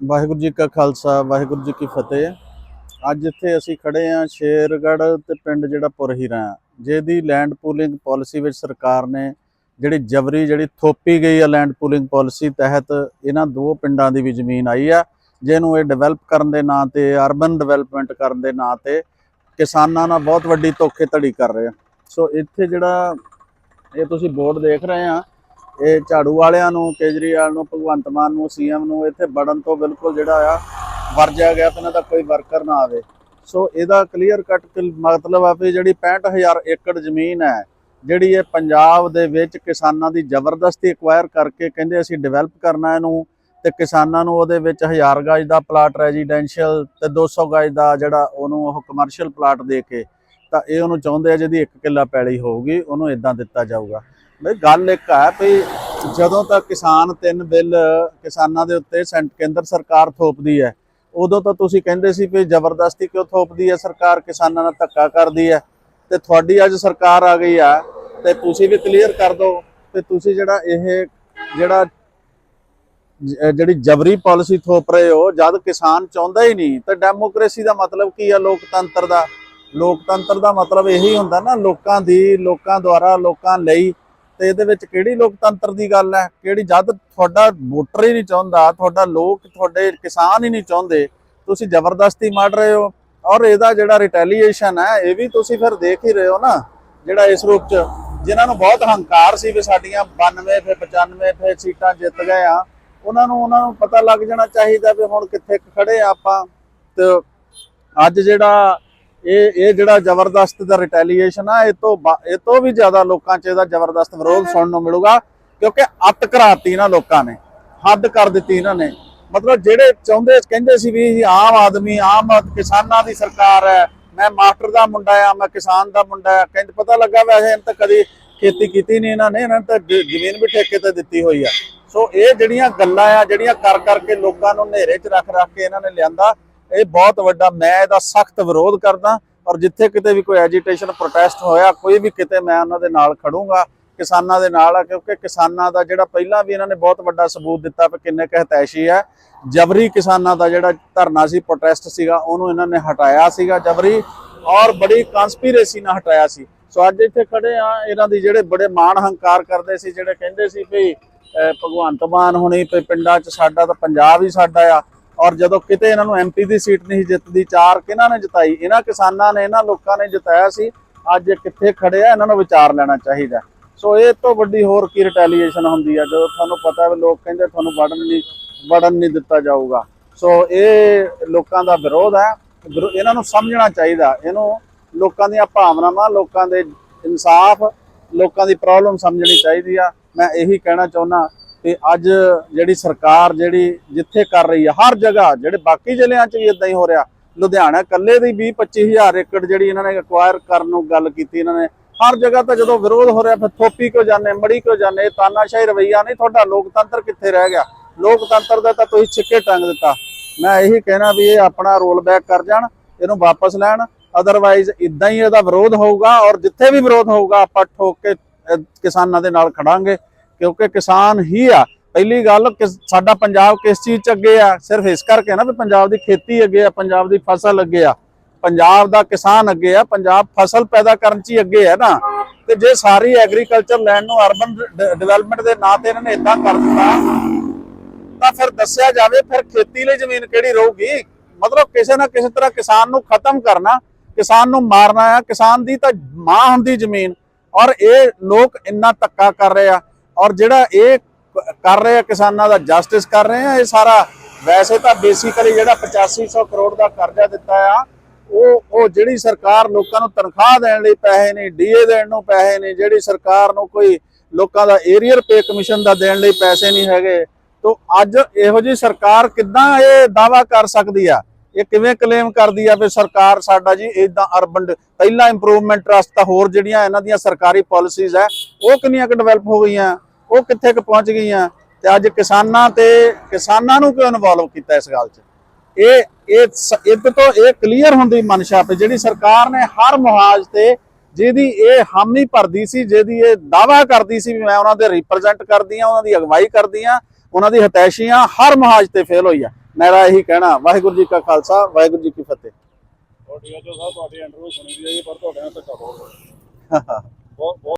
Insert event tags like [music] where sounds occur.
ਵਾਹਿਗੁਰੂ ਜੀ ਕਾ ਖਾਲਸਾ, ਵਾਹਿਗੁਰੂ ਜੀ ਕੀ ਫਤਿਹ। ਅੱਜ ਇੱਥੇ ਅਸੀਂ ਖੜੇ ਆ ਸ਼ੇਰਗੜ੍ਹ ਤੇ ਪਿੰਡ ਜਿਹੜਾ ਪੁਰਹੀਰਾ ਆ ਜਿਹਦੀ ਲੈਂਡ ਪੂਲਿੰਗ ਪਾਲਿਸੀ ਵਿੱਚ ਸਰਕਾਰ ਨੇ ਜਿਹੜੀ ਜਬਰੀ ਜਿਹੜੀ ਥੋਪੀ ਗਈ ਆ ਲੈਂਡ ਪੂਲਿੰਗ ਪਾਲਿਸੀ ਤਹਿਤ, ਇਹਨਾਂ ਦੋ ਪਿੰਡਾਂ ਦੀ ਵੀ ਜ਼ਮੀਨ ਆਈ ਆ, ਜਿਹਨੂੰ ਇਹ ਡਿਵੈਲਪ ਕਰਨ ਦੇ ਨਾਂ ਤੇ ਅਰਬਨ ਡਿਵੈਲਪਮੈਂਟ ਕਰਨ ਦੇ ਨਾਂ ਤੇ ਕਿਸਾਨਾਂ ਨਾਲ ਬਹੁਤ ਵੱਡੀ ਧੋਖੇਧੜੀ ਕਰ ਰਹੇ ਆ। ਸੋ ਇੱਥੇ ਜਿਹੜਾ ਇਹ ਤੁਸੀਂ ਬੋਰਡ ਦੇਖ ਰਹੇ ਆ ਇਹ ਝਾੜੂ ਵਾਲਿਆਂ ਨੂੰ, ਕੇਜਰੀਵਾਲ ਨੂੰ, ਭਗਵੰਤ ਮਾਨ ਨੂੰ, ਸੀਐਮ ਨੂੰ ਇੱਥੇ ਬੜਨ ਤੋਂ ਬਿਲਕੁਲ ਜਿਹੜਾ ਆ, ਵਰਜਿਆ ਗਿਆ ਤੇ ਇਹਨਾਂ ਦਾ ਕੋਈ ਵਰਕਰ ਨਾ ਆਵੇ। ਸੋ ਇਹਦਾ ਕਲੀਅਰ ਕੱਟ ਮਤਲਬ ਆ ਵੀ ਜਿਹੜੀ 65000 ਏਕੜ ਜ਼ਮੀਨ ਹੈ, ਜਿਹੜੀ ਇਹ ਪੰਜਾਬ ਦੇ ਵਿੱਚ ਕਿਸਾਨਾਂ ਦੀ ਜ਼ਬਰਦਸਤੀ ਐਕਵਾਇਰ ਕਰਕੇ ਕਹਿੰਦੇ ਅਸੀਂ ਡਿਵੈਲਪ ਕਰਨਾ ਇਹਨੂੰ, ਤੇ ਕਿਸਾਨਾਂ ਨੂੰ ਉਹਦੇ ਵਿੱਚ 1000 ਗਜ ਦਾ ਪਲਾਟ ਰੈਜ਼ੀਡੈਂਸ਼ੀਅਲ ਤੇ 200 ਗਜ ਦਾ ਜਿਹੜਾ ਉਹਨੂੰ ਉਹ ਕਮਰਸ਼ੀਅਲ ਪਲਾਟ ਦੇ ਕੇ, ਤਾਂ ਇਹ ਉਹਨੂੰ ਚਾਹੁੰਦੇ ਆ ਜਿਹਦੀ 1 ਕਿੱਲਾ ਪੈਲੀ ਹੋਊਗੀ, ਉਹਨੂੰ ਇਦਾਂ ਦਿੱਤਾ ਜਾਊਗਾ। ਬਈ ਗੱਲ ਇੱਕ ਹੈ ਵੀ ਜਦੋਂ ਤੱਕ ਕਿਸਾਨ ਤਿੰਨ ਬਿੱਲ ਕਿਸਾਨਾਂ ਦੇ ਉੱਤੇ ਸੈਂਟ ਕੇਂਦਰ ਸਰਕਾਰ ਥੋਪਦੀ ਹੈ, ਉਦੋਂ ਤਾਂ ਤੁਸੀਂ ਕਹਿੰਦੇ ਸੀ ਵੀ ਜ਼ਬਰਦਸਤੀ ਕਿਉਂ ਥੋਪਦੀ ਹੈ ਸਰਕਾਰ, ਕਿਸਾਨਾਂ ਨਾਲ ਧੱਕਾ ਕਰਦੀ ਹੈ। ਤੇ ਤੁਹਾਡੀ ਅੱਜ ਸਰਕਾਰ ਆ ਗਈ ਆ ਤੇ ਤੁਸੀਂ ਵੀ ਕਲੀਅਰ ਕਰ ਦਿਓ ਕਿ ਤੁਸੀਂ ਜਿਹੜਾ ਇਹ ਜਿਹੜਾ ਜਿਹੜੀ ਜਬਰੀ ਪਾਲਿਸੀ ਥੋਪ ਰਹੇ ਹੋ, ਜਦ ਕਿਸਾਨ ਚਾਹੁੰਦਾ ਹੀ ਨਹੀਂ, ਤਾਂ ਡੈਮੋਕ੍ਰੇਸੀ ਦਾ ਮਤਲਬ ਕੀ ਆ ਲੋਕਤੰਤਰ ਦਾ? ਲੋਕਤੰਤਰ ਦਾ ਮਤਲਬ ਇਹੀ ਹੁੰਦਾ ਨਾ, ਲੋਕਾਂ ਦੀ, ਲੋਕਾਂ ਦੁਆਰਾ, ਲੋਕਾਂ ਲਈ ਤੇ ਇਹਦੇ ਵਿੱਚ ਕਿਹੜੀ ਲੋਕਤੰਤਰ ਦੀ ਗੱਲ ਹੈ? ਕਿਹੜੀ ਜਦ ਤੁਹਾਡਾ ਵੋਟਰ ਹੀ ਨਹੀਂ ਚਾਹੁੰਦਾ, ਤੁਹਾਡਾ ਲੋਕ, ਤੁਹਾਡੇ ਕਿਸਾਨ ਹੀ ਨਹੀਂ ਚਾਹੁੰਦੇ, ਤੁਸੀਂ ਜ਼ਬਰਦਸਤੀ ਮਾਰ ਰਹੇ ਹੋ ਔਰ ਇਹਦਾ ਜਿਹੜਾ ਰਿਟੈਲੀਏਸ਼ਨ ਹੈ, ਇਹ ਵੀ ਤੁਸੀਂ ਫਿਰ ਦੇਖ ਹੀ ਰਹੇ ਹੋ ਨਾ, ਜਿਹੜਾ ਇਸ ਰੂਪ ਚ। ਜਿਨ੍ਹਾਂ ਨੂੰ ਬਹੁਤ ਹੰਕਾਰ ਸੀ ਵੀ ਸਾਡੀਆਂ 92 ਫਿਰ 95 ਫਿਰ ਸੀਟਾਂ ਜਿੱਤ ਗਏ ਆ, ਉਹਨਾਂ ਨੂੰ ਉਹਨਾਂ ਨੂੰ ਪਤਾ ਲੱਗ ਜਾਣਾ ਚਾਹੀਦਾ ਵੀ ਹੁਣ ਕਿੱਥੇ ਖੜੇ ਆ ਆਪਾਂ। ਤੇ ਅੱਜ ਜਿਹੜਾ ਇਹ ਇਹ ਜਿਹੜਾ ਜ਼ਬਰਦਸਤ ਦਾ ਰਿਟੈਲੀਏਸ਼ਨ ਆ ਇਹ ਤੋਂ ਇਹ ਤੋਂ ਵੀ ਜ਼ਿਆਦਾ ਲੋਕਾਂ 'ਚ ਇਹਦਾ ਜ਼ਬਰਦਸਤ ਵਿਰੋਧ ਸੁਣਨ ਨੂੰ ਮਿਲੂਗਾ ਕਿਉਂਕਿ ਅੱਤ ਕਰਾਤੀ ਨਾ ਲੋਕਾਂ ਨੇ ਹੱਦ ਕਰ ਦਿੱਤੀ ਇਹਨਾਂ ਨੇ। ਮਤਲਬ ਜਿਹੜੇ ਚਾਹੁੰਦੇ ਕਹਿੰਦੇ ਸੀ ਵੀ ਆਮ ਆਦਮੀ ਆਮ ਕਿਸਾਨਾਂ ਦੀ ਸਰਕਾਰ ਹੈ ਮੈਂ ਮਾਸਟਰ ਦਾ ਮੁੰਡਾ ਆ ਮੈਂ ਕਿਸਾਨ ਦਾ ਮੁੰਡਾ ਆ ਕਹਿੰਦੇ ਪਤਾ ਲੱਗਾ ਵੈਸੇ ਇਹਨਾਂ ਤਾਂ ਕਦੀ ਖੇਤੀ ਕੀਤੀ ਨਹੀਂ ਇਹਨਾਂ ਨੇ ਇਹਨਾਂ ਤਾਂ ਜ਼ਮੀਨ ਵੀ ਠੇਕੇ ਤੇ ਦਿੱਤੀ ਹੋਈ ਆ। ਸੋ ਇਹ ਜਿਹੜੀਆਂ ਗੱਲਾਂ ਆ ਜਿਹੜੀਆਂ ਕਰ ਕਰਕੇ ਲੋਕਾਂ ਨੂੰ ਹਨੇਰੇ 'ਚ ਰੱਖ ਰੱਖ ਕੇ ਇਹਨਾਂ ਨੇ ਲਿਆਂਦਾ ਇਹ ਬਹੁਤ ਵੱਡਾ, ਮੈਂ ਇਹਦਾ ਸਖਤ ਵਿਰੋਧ ਕਰਦਾ ਔਰ ਜਿੱਥੇ ਕਿਤੇ ਵੀ ਕੋਈ ਐਜੀਟੇਸ਼ਨ ਪ੍ਰੋਟੈਸਟ ਹੋਇਆ, ਕੋਈ ਵੀ ਕਿਤੇ ਮੈਂ ਉਹਨਾਂ ਦੇ ਨਾਲ ਖੜੂੰਗਾ, ਕਿਸਾਨਾਂ ਦੇ ਨਾਲ ਆ, ਕਿਉਂਕਿ ਕਿਸਾਨਾਂ ਦਾ ਜਿਹੜਾ ਪਹਿਲਾਂ ਵੀ ਇਹਨਾਂ ਨੇ ਬਹੁਤ ਵੱਡਾ ਸਬੂਤ ਦਿੱਤਾ ਕਿ ਕਿੰਨੇ ਕੁ ਹਤੈਸ਼ੀ ਹੈ ਜਬਰੀ ਕਿਸਾਨਾਂ ਦਾ ਜਿਹੜਾ ਧਰਨਾ ਸੀ ਪ੍ਰੋਟੈਸਟ ਸੀਗਾ, ਉਹਨੂੰ ਇਹਨਾਂ ਨੇ ਹਟਾਇਆ ਸੀਗਾ ਜਬਰੀ ਔਰ ਬੜੀ ਕਨਸਪੀਰੇਸੀ ਨਾਲ ਹਟਾਇਆ ਸੀ। ਸੋ ਅੱਜ ਇੱਥੇ ਖੜੇ ਆ, ਇਹਨਾਂ ਦੀ ਜਿਹੜੇ ਬੜੇ ਮਾਣ ਹੰਕਾਰ ਕਰਦੇ ਸੀ, ਜਿਹੜੇ ਕਹਿੰਦੇ ਸੀ ਵੀ ਭਗਵੰਤ ਮਾਨ ਹੋਣੀ ਪਿੰਡਾਂ 'ਚ ਸਾਡਾ ਤਾਂ ਪੰਜਾਬ ਹੀ ਸਾਡਾ ਆ ਔਰ ਜਦੋਂ ਕਿਤੇ ਇਹਨਾਂ ਨੂੰ ਐਮਪੀ ਦੀ ਸੀਟ ਨਹੀਂ ਜਿੱਤਦੀ ਚਾਰ ਕਿਹਨਾਂ ਨੇ ਜਿਤਾਈ? ਇਹਨਾਂ ਕਿਸਾਨਾਂ ਨੇ, ਇਹਨਾਂ ਲੋਕਾਂ ਨੇ ਜਿਤਾਇਆ ਸੀ। ਅੱਜ ਇਹ ਕਿੱਥੇ ਖੜੇ ਆ, ਇਹਨਾਂ ਨੂੰ ਵਿਚਾਰ ਲੈਣਾ ਚਾਹੀਦਾ। ਸੋ ਇਹ ਤੋਂ ਵੱਡੀ ਹੋਰ ਕੀ ਰਿਟੈਲੀਏਸ਼ਨ ਹੁੰਦੀ ਆ? ਜਦੋਂ ਤੁਹਾਨੂੰ ਪਤਾ ਵੀ ਲੋਕ ਕਹਿੰਦੇ ਤੁਹਾਨੂੰ ਵੜਨ ਨਹੀਂ ਵੜਨ ਨਹੀਂ ਦਿੱਤਾ ਜਾਊਗਾ। ਸੋ ਇਹ ਲੋਕਾਂ ਦਾ ਵਿਰੋਧ ਹੈ ਵਿਰੋ- ਇਹਨਾਂ ਨੂੰ ਸਮਝਣਾ ਚਾਹੀਦਾ। ਇਹਨੂੰ ਲੋਕਾਂ ਦੀਆਂ ਭਾਵਨਾਵਾਂ, ਲੋਕਾਂ ਦੇ ਇਨਸਾਫ, ਲੋਕਾਂ ਦੀ ਪ੍ਰੋਬਲਮ ਸਮਝਣੀ ਚਾਹੀਦੀ ਆ। ਮੈਂ ਇਹੀ ਕਹਿਣਾ ਚਾਹੁੰਦਾ ਕਿ ਅੱਜ ਜਿਹੜੀ ਸਰਕਾਰ ਜਿਹੜੀ ਜਿੱਥੇ ਕਰ ਰਹੀ ਹੈ ਹਰ ਜਗ੍ਹਾ ਜਿਹੜੇ ਬਾਕੀ ਜ਼ਿਲ੍ਹਿਆਂ 'ਚ ਵੀ ਇਦਾਂ ਹੀ ਹੋ ਰਿਹਾ, ਲੁਧਿਆਣਾ ਕੱਲੇ ਦੀ 20 25000 ਏਕੜ ਜਿਹੜੀ ਇਹਨਾਂ ਨੇ ਅਕਵਾਇਰ ਕਰਨ ਨੂੰ ਗੱਲ ਕੀਤੀ ਇਹਨਾਂ ਨੇ, ਹਰ ਜਗ੍ਹਾ ਤਾਂ ਜਦੋਂ ਵਿਰੋਧ ਹੋ ਰਿਹਾ, ਫਿਰ ਥੋਪੀ ਕਿਉਂ ਜਾਂਦੇ, ਮੜੀ ਕਿਉਂ ਜਾਂਦੇ ਤਾਨਾਸ਼ਾਹੀ ਰਵਈਆ ਨਹੀਂ, ਤੁਹਾਡਾ ਲੋਕਤੰਤਰ ਕਿੱਥੇ ਰਹਿ ਗਿਆ? ਲੋਕਤੰਤਰ ਦਾ ਤਾਂ ਤੁਸੀਂ ਛਿੱਕੇ ਟੰਗ ਦਿੱਤਾ। ਮੈਂ ਇਹੀ ਕਹਿਣਾ ਵੀ ਇਹ ਆਪਣਾ ਰੋਲ ਬੈਕ ਕਰ ਜਾਣ, ਇਹਨੂੰ ਵਾਪਸ ਲੈਣ ਅਦਰਵਾਈਜ਼ ਇਦਾਂ ਹੀ ਇਹਦਾ ਵਿਰੋਧ ਹੋਊਗਾ ਔਰ ਜਿੱਥੇ ਵੀ ਵਿਰੋਧ ਹੋਊਗਾ, ਆਪਾਂ ਠੋਕ ਕੇ ਕਿਸਾਨਾਂ ਦੇ ਨਾਲ ਖੜਾਂਗੇ। ਕਿਉਂਕਿ ਕਿਸਾਨ ਹੀ ਆ। ਪਹਿਲੀ ਗੱਲ ਕਿ ਸਾਡਾ ਪੰਜਾਬ ਕਿਸ ਚੀਜ਼ ਚ ਅੱਗੇ ਆ? ਸਿਰਫ ਇਸ ਕਰਕੇ ਨਾ ਵੀ ਪੰਜਾਬ ਦੀ ਖੇਤੀ ਅੱਗੇ ਆ, ਪੰਜਾਬ ਦੀ ਫਸਲ ਅੱਗੇ ਆ। ਪੰਜਾਬ ਦਾ ਕਿਸਾਨ ਅੱਗੇ ਆ, ਪੰਜਾਬ ਫਸਲ ਪੈਦਾ ਕਰਨ ਚ ਹੀ ਅੱਗੇ ਹੈ ਨਾ। ਤੇ ਜੇ ਸਾਰੀ ਐਗਰੀਕਲਚਰ ਲੈਂਡ ਨੂੰ ਅਰਬਨ ਡਿਵੈਲਪਮੈਂਟ ਦੇ ਨਾਂ ਤੇ ਇਹਨਾਂ ਨੇ ਇਦਾਂ ਕਰ ਦਿੱਤਾ, ਤਾਂ ਫਿਰ ਦੱਸਿਆ ਜਾਵੇ, ਫਿਰ ਖੇਤੀ ਲਈ ਜ਼ਮੀਨ ਕਿਹੜੀ ਰਹੂਗੀ? ਮਤਲਬ ਕਿਸੇ ਨਾ ਕਿਸੇ ਤਰ੍ਹਾਂ ਕਿਸਾਨ ਨੂੰ ਖਤਮ ਕਰਨਾ, ਕਿਸਾਨ ਨੂੰ ਮਾਰਨਾ ਆ। ਕਿਸਾਨ ਦੀ ਤਾਂ ਮਾਂ ਹੁੰਦੀ ਜ਼ਮੀਨ। ਔਰ ਇਹ ਲੋਕ ਇੰਨਾ ਧੱਕਾ ਕਰ ਰਹੇ ਆ। ਔਰ ਜਿਹੜਾ ਇਹ ਕਰ ਰਹੇ ਆ ਕਿਸਾਨਾਂ ਦਾ ਜਸਟਿਸ ਕਰ ਰਹੇ ਆ, ਇਹ ਸਾਰਾ ਵੈਸੇ ਤਾਂ ਬੇਸਿਕਲੀ ਜਿਹੜਾ 8500 ਕਰੋੜ ਦਾ ਕਰਜ਼ਾ ਦਿੱਤਾ ਆ, ਉਹ ਉਹ ਜਿਹੜੀ ਸਰਕਾਰ ਲੋਕਾਂ ਨੂੰ ਤਨਖਾਹ ਦੇਣ ਲਈ ਪੈਸੇ ਨਹੀਂ ਡੀਏ ਦੇਣ ਨੂੰ ਪੈਸੇ ਨਹੀਂ, ਜਿਹੜੀ ਸਰਕਾਰ ਨੂੰ ਕੋਈ ਲੋਕਾਂ ਦਾ ਏਰੀਅਰ ਪੇ ਕਮਿਸ਼ਨ ਦਾ ਦੇਣ ਲਈ ਪੈਸੇ ਨਹੀਂ ਹੈਗੇ, ਤੋਂ ਅੱਜ ਇਹੋ ਜੀ ਸਰਕਾਰ ਕਿੱਦਾਂ ਇਹ ਦਾਵਾ ਕਰ ਸਕਦੀ ਆ? ਇਹ ਕਿਵੇਂ ਕਲੇਮ ਕਰਦੀ ਆ ਵੀ ਸਰਕਾਰ ਸਾਡਾ ਜੀ ਇਦਾਂ ਅਰਬਨ ਪਹਿਲਾ ਇੰਪਰੂਵਮੈਂਟ ਟਰਸਟ ਤਾਂ ਹੋਰ ਜਿਹੜੀਆਂ ਇਹਨਾਂ ਦੀਆਂ ਸਰਕਾਰੀ ਪਾਲਿਸੀਜ਼ ਆ, ਉਹ ਕਿੰਨੀਆਂ ਕੁ ਡਿਵੈਲਪ ਹੋ ਗਈਆਂ? ਉਹ ਕਿੱਥੇ ਕੁ ਪਹੁੰਚ ਗਈਆਂ ਤੇ ਅੱਜ ਕਿਸਾਨਾਂ ਤੇ ਕਿਸਾਨਾਂ ਨੂੰ ਕਿਉਂ ਇਨਵੋਲਵ ਕੀਤਾ ਇਸ ਗੱਲ 'ਚ? ਇਹ ਇਹ ਤੋਂ ਇਹ ਕਲੀਅਰ ਹੁੰਦੀ ਮਨਸ਼ਾ ਤੇ ਜਿਹੜੀ ਸਰਕਾਰ ਨੇ ਹਰ ਮੁਹਾਜ ਤੇ ਜਿਹਦੀ ਇਹ ਹਾਮੀ ਭਰਦੀ ਸੀ ਜਿਹਦੀ ਇਹ ਦਾਵਾ ਕਰਦੀ ਸੀ ਵੀ ਮੈਂ ਉਹਨਾਂ ਦੇ ਰਿਪਰੈਜ਼ੈਂਟ ਕਰਦੀ ਆ ਉਹਨਾਂ ਦੀ ਅਗਵਾਈ ਕਰਦੀ ਆ ਉਹਨਾਂ ਦੀ ਹਤੈਸ਼ੀਆਂ ਹਰ ਮੁਹਾਜ ਤੇ ਫੇਲ ਹੋਈ ਆ। ਮੇਰਾ ਇਹੀ ਕਹਿਣਾ ਵਾਹਿਗੁਰੂ ਜੀ ਕਾ ਖਾਲਸਾ ਵਾਹਿਗੁਰੂ ਜੀ ਕੀ ਫਤਿਹ। ਤੁਹਾਡੀ ਜੋ ਸਾਹਿਬ ਤੁਹਾਡੀ ਇੰਟਰਵਿਊ ਸੁਣੀ ਦੀ ਹੈ ਪਰ ਤੁਹਾਡੇ ਨਾਲ ਧੱਕਾ ਬਹੁਤ ਹੋਇਆ। [laughs]